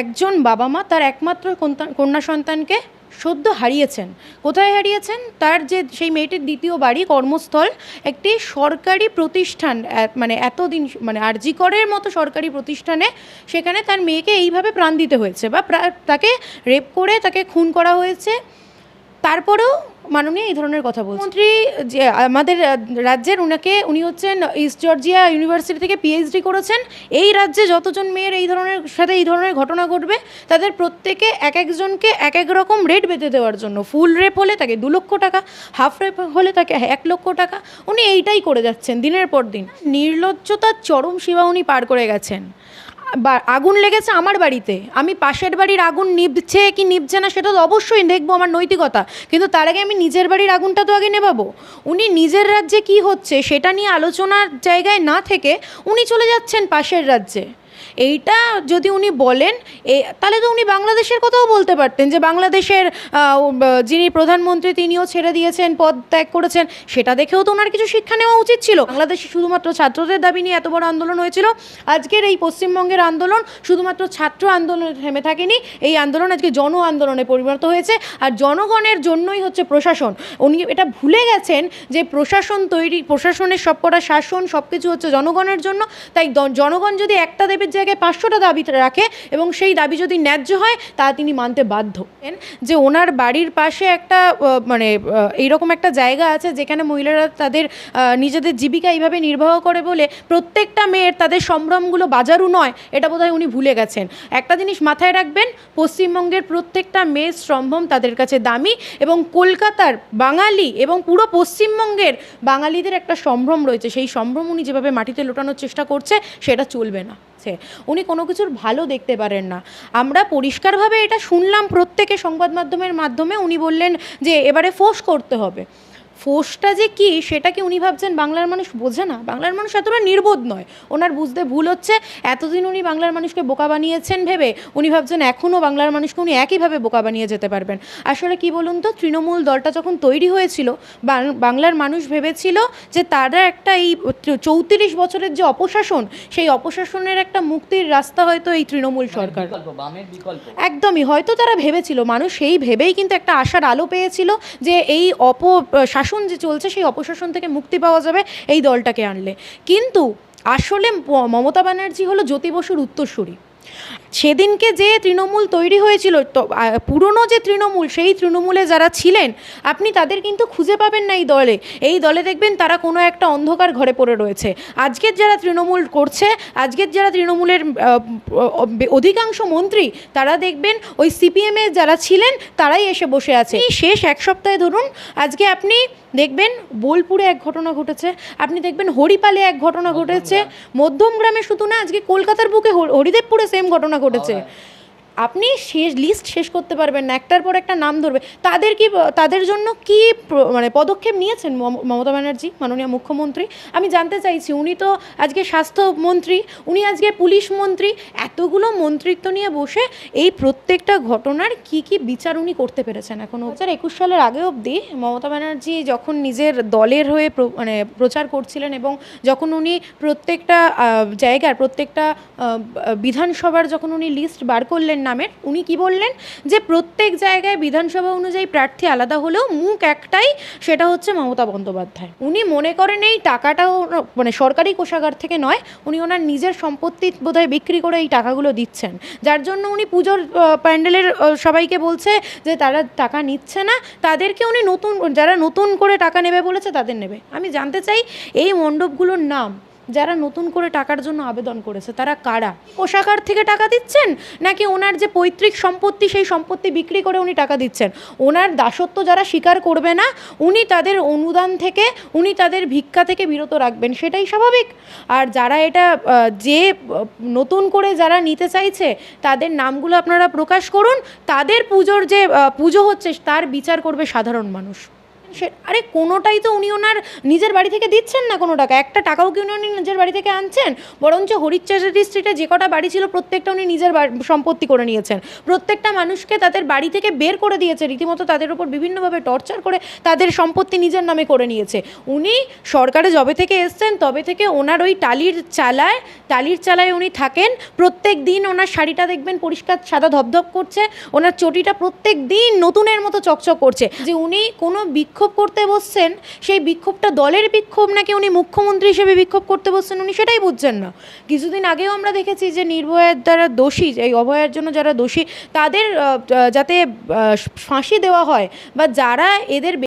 একজন বাবা মা তার একমাত্র কন্যা- সন্তানকে সদ্য হারিয়েছেন। কোথায় হারিয়েছেন? তার যে সেই মেয়েটির দ্বিতীয় বাড়ি, কর্মস্থল, একটি সরকারি প্রতিষ্ঠান মানে এতদিন মানে আরজি করের মতো সরকারি প্রতিষ্ঠানে সেখানে তার মেয়েকে এইভাবে প্রাণ দিতে হয়েছে বা তাকে রেপ করে তাকে খুন করা হয়েছে। তারপরেও মাননীয় এই ধরনের কথা বলছেন মন্ত্রী, যে আমাদের রাজ্যের উনাকে, উনি হচ্ছেন ইস্ট জর্জিয়া ইউনিভার্সিটি থেকে পিএইচডি করেছেন। এই রাজ্যে যতজন মেয়ের এই ধরনের, সাথে এই ধরনের ঘটনা ঘটবে, তাদের প্রত্যেকে এক একজনকে এক এক রকম রেট বেঁধে দেওয়ার জন্য। ফুল রেপ হলে তাকে দু লক্ষ টাকা হাফ রেপ হলে তাকে এক লক্ষ টাকা। উনি এইটাই করে যাচ্ছেন দিনের পর দিন। নির্লজ্জতার চরম সীমা উনি পার করে গেছেন। আগুন লেগেছে আমার বাড়িতে। আমি পাশের বাড়ির আগুন নিভছে কি নিভছে না সেটা তো অবশ্যই দেখব আমার নৈতিকতা। কিন্তু তার আগে আমি নিজের বাড়ির আগুনটা তো আগে নেবাবো উনি নিজের রাজ্যে কি হচ্ছে সেটা নিয়ে আলোচনার জায়গায় না থেকে উনি চলে যাচ্ছেন পাশের রাজ্যে। এইটা যদি উনি বলেন, এ, তাহলে তো উনি বাংলাদেশের কথাও বলতে পারতেন যে বাংলাদেশের যিনি প্রধানমন্ত্রী তিনিও ছেড়ে দিয়েছেন, পদ ত্যাগ করেছেন, সেটা দেখেও তো ওনার কিছু শিক্ষা নেওয়া উচিত ছিল। বাংলাদেশে শুধুমাত্র ছাত্রদের দাবি নিয়ে এত বড় আন্দোলন হয়েছিল। আজকের এই পশ্চিমবঙ্গের আন্দোলন শুধুমাত্র ছাত্র আন্দোলনে থেমে থাকেনি, এই আন্দোলন আজকে জন আন্দোলনে পরিণত হয়েছে। আর জনগণের জন্যই হচ্ছে প্রশাসন। উনি এটা ভুলে গেছেন যে প্রশাসন তৈরি, প্রশাসনের সবকটা শাসন সব কিছু হচ্ছে জনগণের জন্য। তাই জনগণ যদি একটা দেবের জায়গায় পাঁচশোটা দাবি রাখে এবং সেই দাবি যদি ন্যায্য হয়, তা তিনি মানতে বাধ্য যে ওনার বাড়ির পাশে একটা মানে এইরকম একটা জায়গা আছে যেখানে মহিলারা তাদের নিজেদের জীবিকা এইভাবে নির্বাহ করে বলে প্রত্যেকটা মেয়ের তাদের সম্ভ্রমগুলো বাজারও নয়, এটা বোধহয় উনি ভুলে গেছেন। একটা জিনিস মাথায় রাখবেন, পশ্চিমবঙ্গের প্রত্যেকটা মেয়ের সম্ভ্রম তাদের কাছে দামি এবং কলকাতার বাঙালি এবং পুরো পশ্চিমবঙ্গের বাঙালিদের একটা সম্ভ্রম রয়েছে। সেই সম্ভ্রম উনি যেভাবে মাটিতে লোটানোর চেষ্টা করছে, সেটা চলবে না। সে উনি কোনো কিছুর ভালো দেখতে পারেন না। আমরা পরিষ্কারভাবে এটা শুনলাম প্রত্যেকে সংবাদ মাধ্যমের মাধ্যমে। উনি বললেন যে, এবারে ফোর্স করতে হবে। ফোর্সটা যে কি সেটা কি উনি ভাবছেন বাংলার মানুষ বোঝে না? বাংলার মানুষ এতটা নির্বোধ নয়। ওনার বুঝতে ভুল হচ্ছে। এতদিন উনি বাংলার মানুষকে বোকা বানিয়েছেন ভেবে উনি ভাবছেন এখনও বাংলার মানুষকে উনি একইভাবে বোকা বানিয়ে যেতে পারবেন। আসলে কি বলুন তো তৃণমূল দলটা যখন তৈরি হয়েছিল বাংলার মানুষ ভেবেছিল যে তারা একটা এই চৌত্রিশ বছরের যে অপশাসন সেই অপশাসনের একটা মুক্তির রাস্তা হয়তো এই তৃণমূল সরকার। একদমই হয়তো তারা ভেবেছিল মানুষ সেই ভেবেই কিন্তু একটা আশার আলো পেয়েছিল যে এই অপ শাসন যে চলছে, সেই অপশাসন থেকে মুক্তি পাওয়া যাবে এই দলটাকে আনলে। কিন্তু আসলে মমতা ব্যানার্জি হলো জ্যোতি বসুর উত্তরসূরি। সেদিনকে যে তৃণমূল তৈরি হয়েছিল পুরনো যে তৃণমূল, সেই তৃণমূলে যারা ছিলেন, আপনি তাদের কিন্তু খুঁজে পাবেন না এই দলে। এই দলে দেখবেন তারা কোনো একটা অন্ধকার ঘরে পড়ে রয়েছে। আজকের যারা তৃণমূল করছে, আজকের যারা তৃণমূলের অধিকাংশ মন্ত্রী, তারা দেখবেন ওই সিপিএমে যারা ছিলেন, তারাই এসে বসে আছে। শেষ এক সপ্তাহে ধরুন, আজকে আপনি দেখবেন বোলপুরে এক ঘটনা ঘটেছে। আপনি দেখবেন হরিপালে এক ঘটনা ঘটেছে। মধ্যমগ্রামে শুধু না আজকে কলকাতার বুকে হর- হরিদেবপুরে সেম ঘটনা ঘটেছে। আপনি শেষ লিস্ট শেষ করতে পারবেন না, একটার পর একটা নাম ধরবে। তাদের কি, তাদের জন্য কি মানে পদক্ষেপ নিয়েছেন মম- মমতা ব্যানার্জি, মাননীয় মুখ্যমন্ত্রী? আমি জানতে চাইছি, উনি তো আজকে স্বাস্থ্যমন্ত্রী উনি আজকে পুলিশ মন্ত্রী, এতগুলো মন্ত্রিত্ব নিয়ে বসে এই প্রত্যেকটা ঘটনার কি কি বিচার উনি করতে পেরেছেন এখন দু হাজার একুশ সালের আগে অবধি মমতা ব্যানার্জি যখন নিজের দলের হয়ে মানে প্রচার করছিলেন এবং যখন উনি প্রত্যেকটা জায়গার প্রত্যেকটা বিধানসভার যখন উনি লিস্ট বার করলেন নামের। উনি কি বললেন? যে প্রত্যেক জায়গায় বিধানসভা অনুযায়ী প্রার্থী আলাদা হলেও মুখ একটাই, সেটা হচ্ছে মমতা বন্দ্যোপাধ্যায়। উনি মনে করেন এই টাকাটাও মানে সরকারি কোষাগার থেকে নয়, উনি ওনার নিজের সম্পত্তি বোধহয় বিক্রি করে এই টাকাগুলো দিচ্ছেন। যার জন্য উনি পুজোর প্যান্ডেলের সবাইকে বলছে যে তারা টাকা নিচ্ছে না, তাদেরকে উনি নতুন, যারা নতুন করে টাকা নেবে বলেছে তাদের নেবে। আমি জানতে চাই এই মণ্ডপগুলোর নাম যারা নতুন করে টাকার জন্য আবেদন করেছে, তারা কারা? কোষাগার থেকে টাকা দিচ্ছেন? নাকি ওনার যে পৈতৃক সম্পত্তি, সেই সম্পত্তি বিক্রি করে উনি টাকা দিচ্ছেন? ওনার দাসত্ব যারা স্বীকার করবে না, উনি তাদের অনুদান থেকে, উনি তাদের ভিক্ষা থেকে বিরত রাখবেন, সেটাই স্বাভাবিক। আর যারা এটা যে নতুন করে যারা নিতে চাইছে, তাদের নামগুলো আপনারা প্রকাশ করুন। তাদের পুজোর যে পুজো হচ্ছে, তার বিচার করবে সাধারণ মানুষ। সে আরে কোনোটাই তো উনি ওনার নিজের বাড়ি থেকে দিচ্ছেন না কোনো টাকা। একটা টাকাও কি উনি নিজের বাড়ি থেকে আনছেন? বরঞ্চ হরিচাচারি স্ট্রিটে যে কটা বাড়ি ছিল, প্রত্যেকটা উনি নিজের সম্পত্তি করে নিয়েছেন। প্রত্যেকটা মানুষকে তাদের বাড়ি থেকে বের করে দিয়েছে, রীতিমতো তাদের উপর বিভিন্নভাবে টর্চার করে তাদের সম্পত্তি নিজের নামে করে নিয়েছে। উনি সরকারে যবে থেকে এসছেন, তবে থেকে ওনার ওই টালির চালায় টালির চালায় উনি থাকেন। প্রত্যেক দিন ওনার শাড়িটা দেখবেন পরিষ্কার সাদা ধপধপ করছে, ওনার চটিটা প্রত্যেক দিন নতুনের মতো চকচক করছে। যে উনি কোনো বিক্ষোভ করতে বসছেন, সেই বিক্ষোভটা দলের বিক্ষোভ নাকি উনি মুখ্যমন্ত্রী হিসেবে বিক্ষোভ করতে বসছেন উনি সেটাই বুঝছেন না। কিছুদিন আগেও আমরা দেখেছি যে নির্ভয়ের দ্বারা দোষী, এই অভয়ের জন্য যারা দোষী, তাদের যাতে ফাঁসি দেওয়া হয় বা যারা এদের